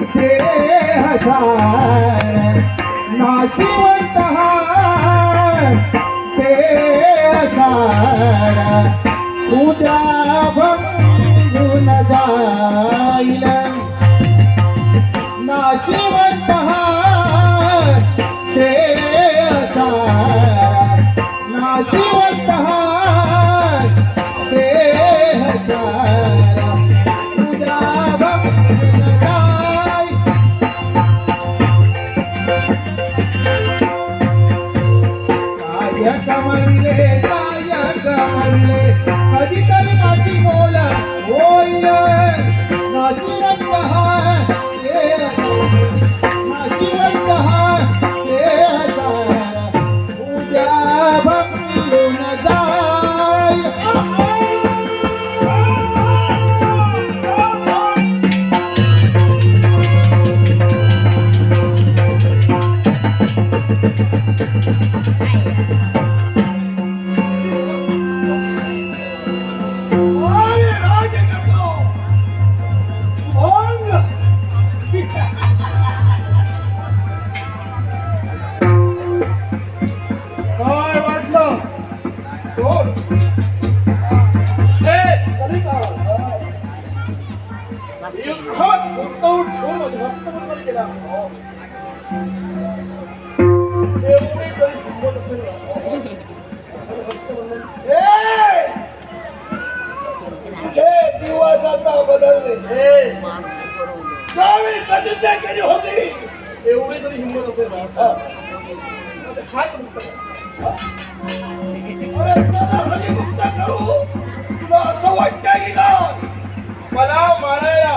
देह हजार नाशिवंत हा हजार उद्या भंगून जाईल नाशिवंत काय कमळले काय कमळले कधीतरी माती बोल होईल नाशिवंत हा देह नाशिवंत हा देह सारा उद्या भंगून जाईल केला दिवस आता बदलले त्यावेळी प्रतिज्ञा केली होती एवढी तरी हिंमत असेल ना. मुक्त करू तुला असं की मला मारायला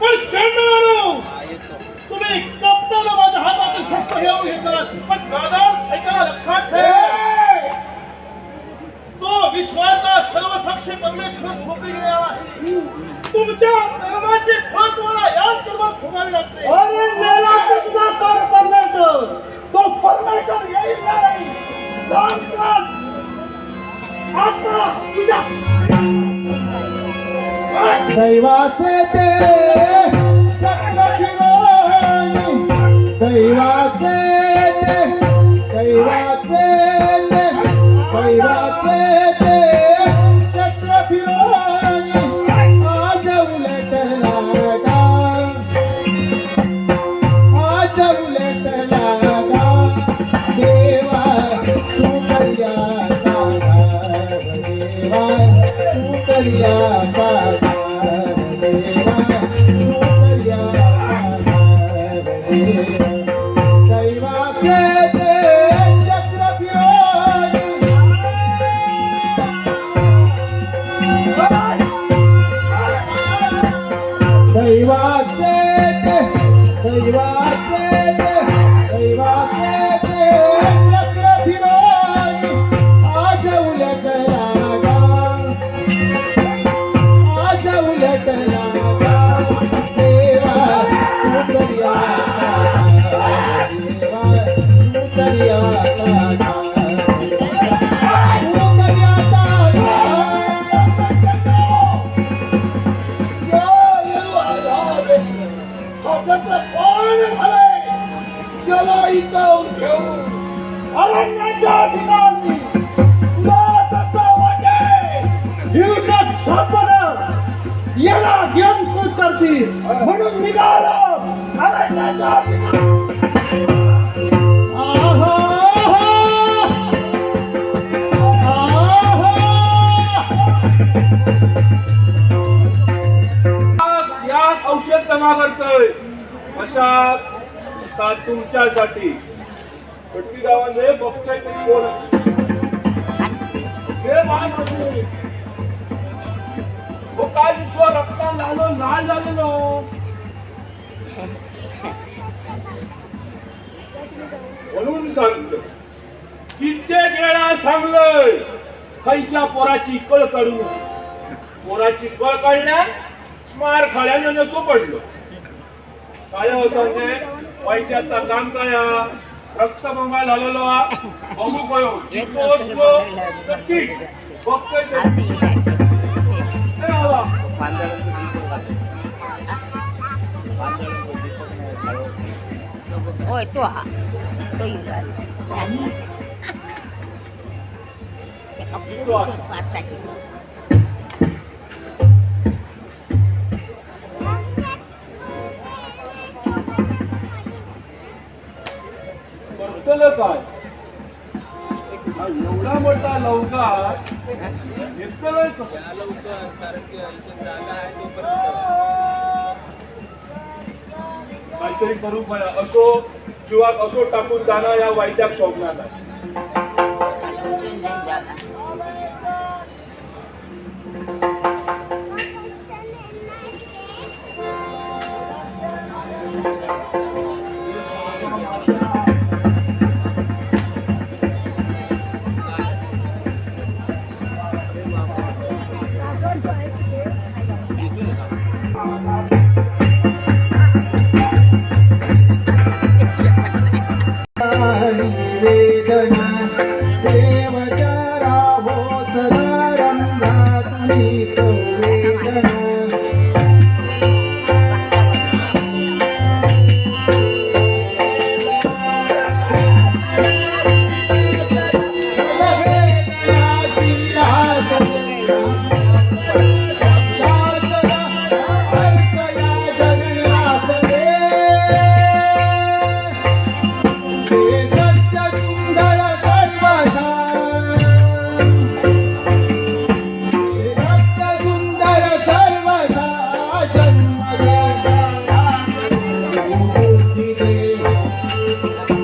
पण चढणार तुम्ही कप्तान माझ्या हातातून शस्त्र घेऊन घेतलात. पण दादा सैका लक्षात ठेव. तो विश्वाचा सर्वसाक्षी परमेश्वर झोपी गेला आहे. तुमच्या कर्माचे फळ तुम्हाला याच जन्मात भोगावे लागते. अरे मेला तुमचा तर परमेश्वर. तो परमेश्वर येईल नाही. सांगतात आता तुझ्या दैवाचे ते दैवाचे ते दैवाचे ते दैवाचे ते आज आज देवा तू करिया देवा तू करिया याला इथं घेऊन अरण्याच्या ठिकाणी याला घेऊन खुश करतील. म्हणून निघालो अरण्याच्या ठिकाणी. होय. अशा तुमच्यासाठी? पटकी गावाने बघतोय की कोण? हो काय विश्व रक्ता झालं नाही झालेलो. म्हणून सांगतो कित्येक वेळा सांगलोय खायच्या पोराची कळ काढू पोराची कळ काढण्यात मार खाल्यानं नसो पडलो. કયો અસર છે વૈજ્ઞાનિક નામ કયા રક્તબંબાલ હલેલો આ અમુક કયો જીકોસ્કો નક્કી વખતે છે એ આવા ઓય તો હા તો યુ ગાડી ก็พูดถึงความแตกต่าง ต่ที่ काय एवढा मोठा लवकर घेतलंय काहीतरी करू मला असो किंवा असो टाकून जाणं या वाईटाक शोभणार नाही ेवो सदा संवेदना हे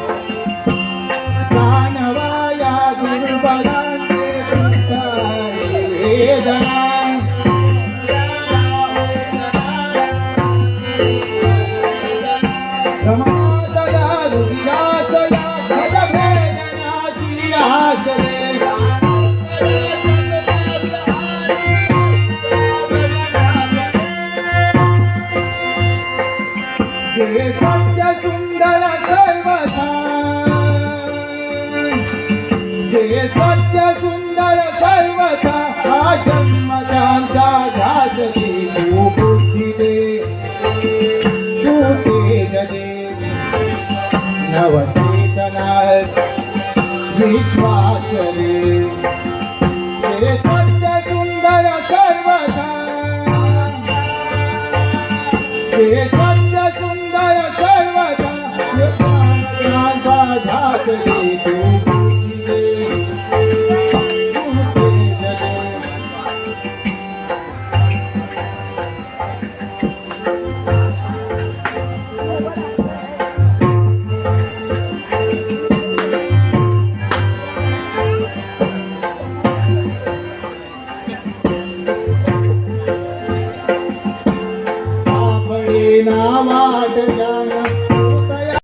सर्वथा हा जन्म त्यांचा ध्यास दे तू बुद्धी दे तू तेज दे नवचेतना विश्वास दे जे सत्य सुंदर सर्वथा हे सत्य सुंदर